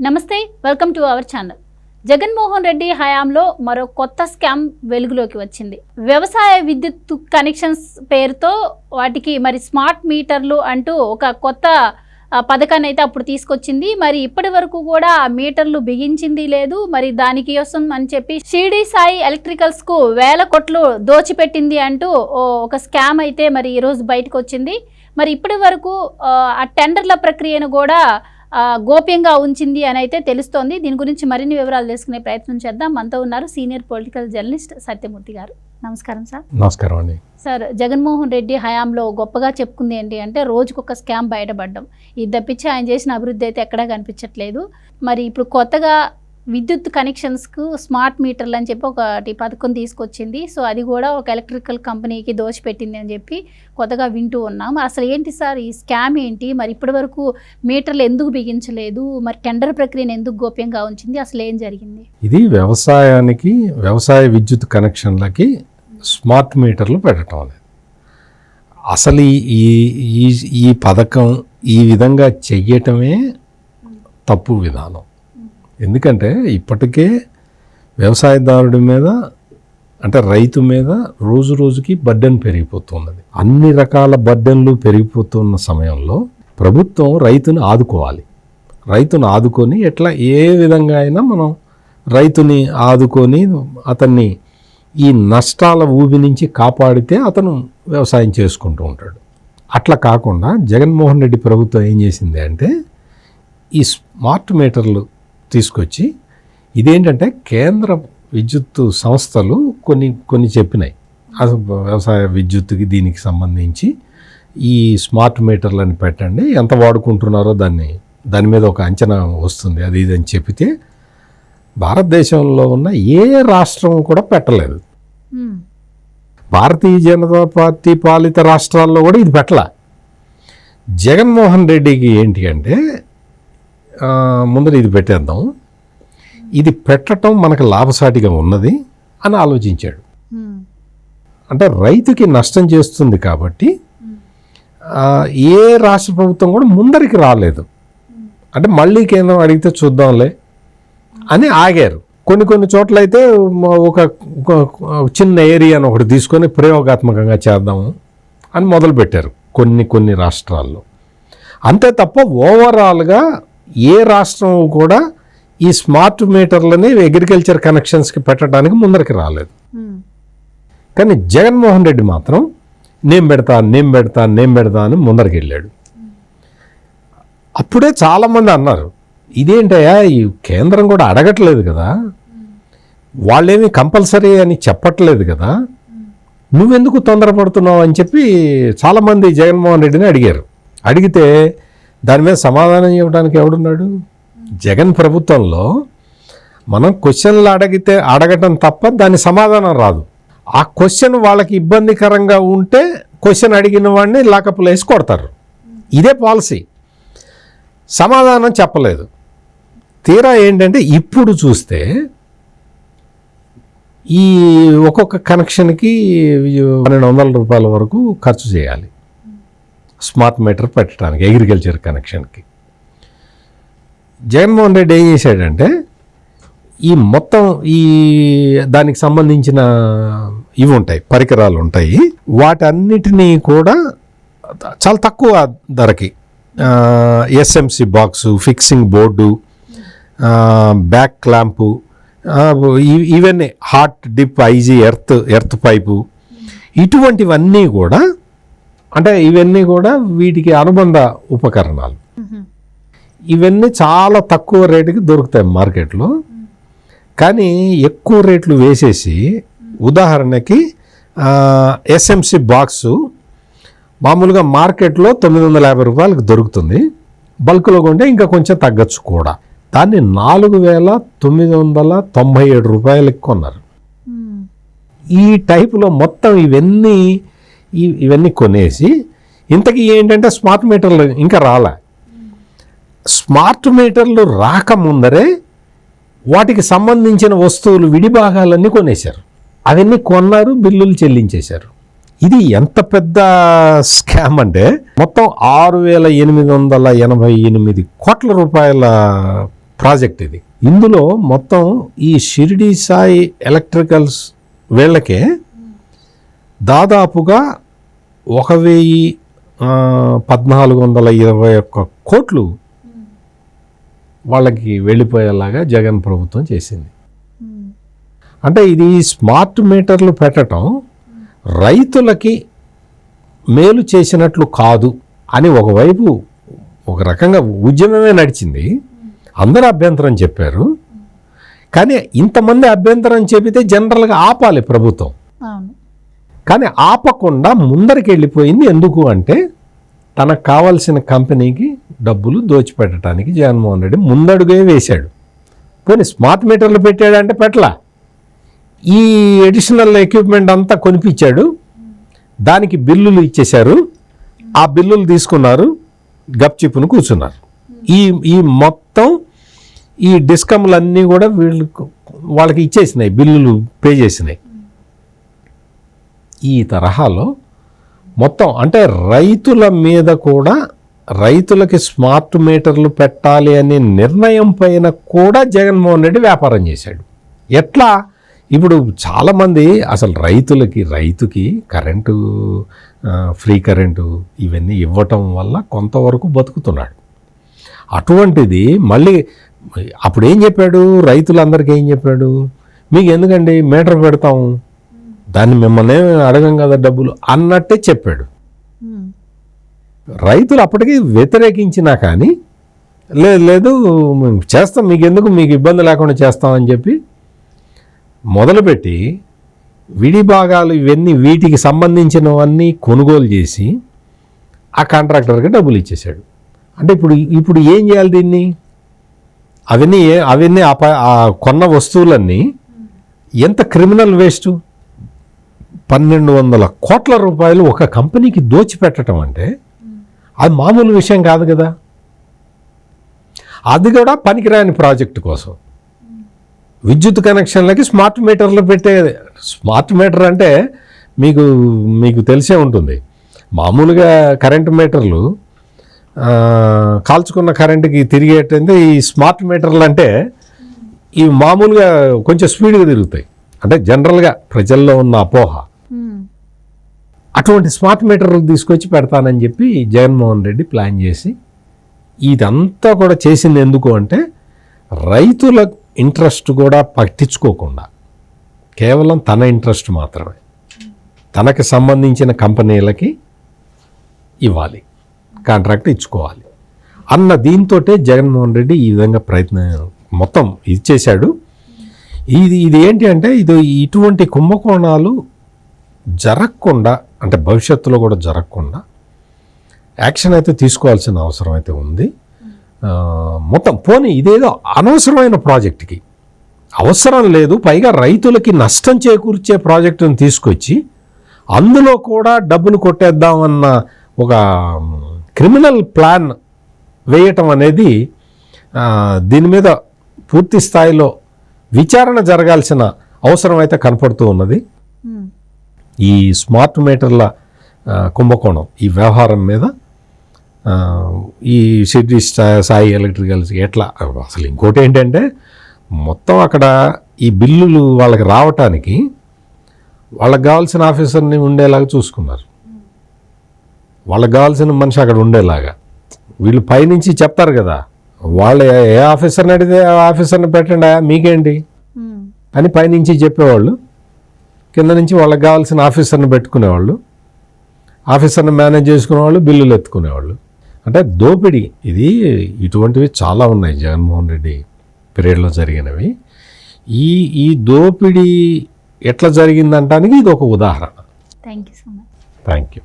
నమస్తే welcome to our channel. Jaganmohan Reddy హయాంలో మరో కొత్త స్కామ్ వెలుగులోకి వచ్చింది. వ్యవసాయ విద్యుత్ కనెక్షన్స్ పేరుతో వాటికి మరి స్మార్ట్ మీటర్లు అంటూ ఒక కొత్త పథకాన్ని అయితే అప్పుడు తీసుకొచ్చింది. మరి ఇప్పటి వరకు కూడా ఆ మీటర్లు బిగించింది లేదు. మరి దానికి కోసం అని చెప్పి షిరిడి సాయి ఎలక్ట్రికల్స్కు వేల కోట్లు దోచిపెట్టింది అంటూ ఓ ఒక స్కామ్ అయితే మరి ఈరోజు బయటకు వచ్చింది. మరి ఇప్పటి వరకు ఆ, టెండర్ల ప్రక్రియను కూడా గోప్యంగా ఉంచింది అని అయితే తెలుస్తోంది. దీని గురించి మరిన్ని వివరాలు తెలుసుకునే ప్రయత్నం చేద్దాం. మనతో ఉన్నారు సీనియర్ పొలిటికల్ జర్నలిస్ట్ సత్యమూర్తి గారు. నమస్కారం సార్. నమస్కారం అండి. సార్ జగన్మోహన్ రెడ్డి హయాంలో గొప్పగా చెప్పుకుంది ఏంటి అంటే రోజుకొక స్కామ్ బయటపడడం. ఇది తప్పించి ఆయన చేసిన అభివృద్ధి అయితే ఎక్కడా కనిపించట్లేదు. మరి ఇప్పుడు కొత్తగా విద్యుత్ కనెక్షన్స్కు స్మార్ట్ మీటర్లు అని చెప్పి ఒకటి పథకం తీసుకొచ్చింది. సో అది కూడా ఒక ఎలక్ట్రికల్ కంపెనీకి దోచిపెట్టింది అని చెప్పి కొత్తగా వింటూ ఉన్నాం. అసలు ఏంటి సార్ ఈ స్కామ్ ఏంటి? మరి ఇప్పటి వరకు మీటర్లు ఎందుకు బిగించలేదు? మరి టెండర్ ప్రక్రియను ఎందుకు గోప్యంగా ఉంచింది? అసలు ఏం జరిగింది? ఇది వ్యవసాయానికి వ్యవసాయ విద్యుత్ కనెక్షన్లకి స్మార్ట్ మీటర్లు పెట్టడం అనేది. అసలు ఈ- ఈ ఈ ఈ పథకం ఈ విధంగా చెయ్యటమే తప్పు విధానం. ఎందుకంటే ఇప్పటికే వ్యవసాయదారుడి మీద అంటే రైతు మీద రోజు రోజుకి బడ్డెన్ పెరిగిపోతున్నది. అన్ని రకాల బడ్డెన్లు పెరిగిపోతున్న సమయంలో ప్రభుత్వం రైతుని ఆదుకోవాలి. రైతును ఆదుకొని ఎట్లా ఏ విధంగా అయినా మనం రైతుని ఆదుకొని అతన్ని ఈ నష్టాల ఊబి నుంచి కాపాడితే అతను వ్యవసాయం చేసుకుంటూ ఉంటాడు. అట్లా కాకుండా జగన్మోహన్ రెడ్డి ప్రభుత్వం ఏం చేసింది అంటే ఈ స్మార్ట్ మీటర్లు తీసుకొచ్చి ఇదేంటంటే కేంద్ర విద్యుత్ సంస్థలు కొన్ని కొన్ని చెప్పినాయి. అసలు వ్యవసాయ విద్యుత్తుకి దీనికి సంబంధించి ఈ స్మార్ట్ మీటర్లను పెట్టండి. ఎంత వాడుకుంటున్నారో దాన్ని దాని మీద ఒక అంచనా వస్తుంది. అది ఇది అని చెప్తే భారతదేశంలో ఉన్న ఏ రాష్ట్రం కూడా పెట్టలేదు. భారతీయ జనతా పార్టీ పాలిత రాష్ట్రాల్లో కూడా ఇది పెట్టల. జగన్మోహన్ రెడ్డికి ఏంటి అంటే ముందర ఇది పెట్టేద్దాం. ఇది పెట్టడం మనకు లాభసాటిగా ఉన్నది అని ఆలోచించాడు. అంటే రైతుకి నష్టం చేస్తుంది కాబట్టి ఏ రాష్ట్ర ప్రభుత్వం కూడా ముందరికి రాలేదు. అంటే మళ్ళీ కేంద్రం అడిగితే చూద్దాంలే అని ఆగారు. కొన్ని కొన్ని చోట్ల అయితే మ- ఒక ఒక చిన్న ఏరియాను ఒకటి తీసుకొని ప్రయోగాత్మకంగా చేద్దాము అని మొదలుపెట్టారు కొన్ని కొన్ని రాష్ట్రాల్లో. అంతే తప్ప ఓవరాల్గా ఏ రాష్ట్రం కూడా ఈ స్మార్ట్ మీటర్లని అగ్రికల్చర్ కనెక్షన్స్కి పెట్టడానికి ముందరికి రాలేదు. కానీ జగన్మోహన్ రెడ్డి మాత్రం నేను పెడతా నేను పెడతా నేను పెడతా అని ముందరికి వెళ్ళాడు. అప్పుడే చాలామంది అన్నారు ఇదేంటయ్యా ఈ కేంద్రం కూడా అడగట్లేదు కదా. వాళ్ళేమి కంపల్సరీ అని చెప్పట్లేదు కదా. నువ్వెందుకు తొందరపడుతున్నావు? అని చెప్పి చాలామంది జగన్మోహన్ రెడ్డిని అడిగారు. అడిగితే దాని మీద సమాధానం ఇవ్వడానికి ఎవడున్నాడు? జగన్ ప్రభుత్వంలో మనం క్వశ్చన్లు అడిగితే అడగటం తప్ప దాని సమాధానం రాదు. ఆ క్వశ్చన్ వాళ్ళకి ఇబ్బందికరంగా ఉంటే క్వశ్చన్ అడిగిన వాడిని లాకప్లో వేసి కొడతారు. ఇదే పాలసీ. సమాధానం చెప్పలేదు. తీరా ఏంటంటే ఇప్పుడు చూస్తే ఈ ఒక్కొక్క కనెక్షన్కి పన్నెండు వందల రూపాయల వరకు ఖర్చు చేయాలి. స్మార్ట్ మీటర్ పెట్టడానికి అగ్రికల్చర్ కనెక్షన్కి జగన్మోహన్ రెడ్డి ఏం చేశాడంటే ఈ మొత్తం ఈ దానికి సంబంధించిన ఇవి ఉంటాయి పరికరాలు ఉంటాయి వాటన్నిటినీ కూడా చాలా తక్కువ ధరకి SMC box fixing board back clamp ఇవన్నీ hot dip IG earth earth pipe ఇటువంటివన్నీ కూడా అంటే ఇవన్నీ కూడా వీటికి అనుబంధ ఉపకరణాలు. ఇవన్నీ చాలా తక్కువ రేటుకి దొరుకుతాయి మార్కెట్లో కానీ ఎక్కువ రేట్లు వేసేసి ఉదాహరణకి ఎస్ఎంసి బాక్సు మామూలుగా మార్కెట్లో తొమ్మిది వందల యాభై రూపాయలకు దొరుకుతుంది బల్క్లో కొంటే ఇంకా కొంచెం తగ్గచ్చు కూడా దాన్ని నాలుగు వేల తొమ్మిది వందల తొంభై ఏడు రూపాయలకి కొన్నారు. ఈ టైపులో మొత్తం ఇవన్నీ ఇవన్నీ కొనేసి ఇంతకీ ఏంటంటే స్మార్ట్ మీటర్లు ఇంకా రాలే. స్మార్ట్ మీటర్లు రాకముందరే వాటికి సంబంధించిన వస్తువులు విడిభాగాలన్నీ కొనేశారు. అవన్నీ కొన్నారు బిల్లులు చెల్లించేశారు. ఇది ఎంత పెద్ద స్కామ్ అంటే మొత్తం ఆరు వేల ఎనిమిది వందల ఎనభై ఎనిమిది కోట్ల రూపాయల ప్రాజెక్ట్ ఇది. ఇందులో మొత్తం ఈ షిరిడి సాయి ఎలక్ట్రికల్స్ వీళ్ళకే దాదాపుగా ఒక వెయ్యి పద్నాలుగు వందల ఇరవై ఒక్క కోట్లు వాళ్ళకి వెళ్ళిపోయేలాగా జగన్ ప్రభుత్వం చేసింది. అంటే ఇది స్మార్ట్ మీటర్లు పెట్టడం రైతులకి మేలు చేసినట్లు కాదు అని ఒకవైపు ఒక రకంగా ఉద్యమమే నడిచింది. అందరూ అభ్యంతరం చెప్పారు. కానీ ఇంతమంది అభ్యంతరం చెబితే జనరల్గా ఆపాలి ప్రభుత్వం. కానీ ఆపకుండా ముందరికి వెళ్ళిపోయింది ఎందుకు అంటే తనకు కావాల్సిన కంపెనీకి డబ్బులు దోచిపెట్టడానికి జగన్మోహన్ రెడ్డి ముందడుగే వేశాడు. పోనీ స్మార్ట్ మీటర్లు పెట్టాడంటే పెట్టలా? ఈ ఎడిషనల్ ఎక్విప్మెంట్ అంతా కొనిపించాడు. దానికి బిల్లులు ఇచ్చేశారు. ఆ బిల్లులు తీసుకున్నారు. గప్చిప్పును కూర్చున్నారు. ఈ ఈ మొత్తం ఈ డిస్కమ్లన్నీ కూడా వీళ్ళు వాళ్ళకి ఇచ్చేసినాయి. బిల్లులు పే చేసినాయి. ఈ తరహాలో మొత్తం అంటే రైతుల మీద కూడా రైతులకి స్మార్ట్ మీటర్లు పెట్టాలి అనే నిర్ణయం పైన కూడా జగన్మోహన్ రెడ్డి వ్యాపారం చేశాడు. ఎట్లా? ఇప్పుడు చాలామంది అసలు రైతులకి రైతుకి కరెంటు ఫ్రీ కరెంటు ఇవన్నీ ఇవ్వటం వల్ల కొంతవరకు బతుకుతున్నాడు. అటువంటిది మళ్ళీ అప్పుడు ఏం చెప్పాడు? రైతులందరికీ ఏం చెప్పాడు? మీకు ఎందుకండి మీటర్ పెడతాము దాన్ని మిమ్మల్ని అడగం కదా డబ్బులు అన్నట్టే చెప్పాడు. రైతులు అప్పటికి వ్యతిరేకించినా కానీ లేదు లేదు మేము చేస్తాం మీకు ఎందుకు మీకు ఇబ్బంది లేకుండా చేస్తామని చెప్పి మొదలుపెట్టి విడి భాగాలు ఇవన్నీ వీటికి సంబంధించినవన్నీ కొనుగోలు చేసి ఆ కాంట్రాక్టర్కి డబ్బులు ఇచ్చేశాడు. అంటే ఇప్పుడు ఇప్పుడు ఏం చేయాలి దీన్ని? అవన్నీ అవన్నీ ఆ కొన్న వస్తువులన్నీ ఎంత క్రిమినల్ వేస్ట్? పన్నెండు వందల కోట్ల రూపాయలు ఒక కంపెనీకి దోచిపెట్టడం అంటే అది మామూలు విషయం కాదు కదా. అది కూడా పనికిరాని ప్రాజెక్టు కోసం. విద్యుత్ కనెక్షన్లకి స్మార్ట్ మీటర్లు పెట్టే స్మార్ట్ మీటర్ అంటే మీకు మీకు తెలిసే ఉంటుంది. మామూలుగా కరెంటు మీటర్లు కాల్చుకున్న కరెంటుకి తిరిగేటంటే ఈ స్మార్ట్ మీటర్లు అంటే ఇవి మామూలుగా కొంచెం స్పీడ్గా తిరుగుతాయి. అంటే జనరల్గా ప్రజల్లో ఉన్న అపోహ. అటువంటి స్మార్ట్ మీటర్లు తీసుకొచ్చి పెడతానని చెప్పి జగన్మోహన్ రెడ్డి ప్లాన్ చేసి ఇదంతా కూడా చేసింది ఎందుకు అంటే రైతుల ఇంట్రెస్ట్ కూడా పట్టించుకోకుండా కేవలం తన ఇంట్రెస్ట్ మాత్రమే తనకి సంబంధించిన కంపెనీలకి ఇవ్వాలి కాంట్రాక్ట్ ఇచ్చుకోవాలి అన్న దీంతోటే జగన్మోహన్ రెడ్డి ఈ విధంగా ప్రయత్నం మొత్తం ఇచ్చేశాడు ఇది ఇది ఏంటి అంటే ఇది ఇటువంటి కుంభకోణాలు జరగకుండా అంటే భవిష్యత్తులో కూడా జరగకుండా యాక్షన్ అయితే తీసుకోవాల్సిన అవసరం అయితే ఉంది. మొత్తం పోనీ ఇదేదో అనవసరమైన ప్రాజెక్ట్కి అవసరం లేదు పైగా రైతులకి నష్టం చేకూర్చే ప్రాజెక్టును తీసుకొచ్చి అందులో కూడా డబ్బులు కొట్టేద్దామన్న ఒక క్రిమినల్ ప్లాన్ వేయటం అనేది దీని మీద పూర్తి స్థాయిలో విచారణ జరగాల్సిన అవసరం అయితే కనపడుతూ ఉన్నది. ఈ స్మార్ట్ మీటర్ల కుంభకోణం ఈ వ్యవహారం మీద ఈ సిటీ సా- సాయి ఎలక్ట్రికల్స్ ఎట్లా అసలు ఇంకోటి ఏంటంటే మొత్తం అక్కడ ఈ బిల్లులు వాళ్ళకి రావటానికి వాళ్ళకి కావాల్సిన ఆఫీసర్ని ఉండేలాగా చూసుకున్నారు. వాళ్ళకి కావాల్సిన మనిషి అక్కడ ఉండేలాగా. వీళ్ళు పైనుంచి చెప్తారు కదా వాళ్ళు ఏ- ఆఫీసర్ని అడిగితే ఆ ఆఫీసర్ని పెట్టండి మీకేంటి. అని పైనుంచి చెప్పేవాళ్ళు. కింద నుంచి వాళ్ళకి కావాల్సిన ఆఫీసర్ని పెట్టుకునేవాళ్ళు ఆఫీసర్ని మేనేజ్ చేసుకునేవాళ్ళు బిల్లులు ఎత్తుకునేవాళ్ళు. అంటే దోపిడీ. ఇది ఇటువంటివి చాలా ఉన్నాయి జగన్మోహన్ రెడ్డి పీరియడ్లో జరిగినవి. ఈ ఈ దోపిడీ ఎట్లా జరిగిందంటానికి ఇది ఒక ఉదాహరణ. Thank you so much thank you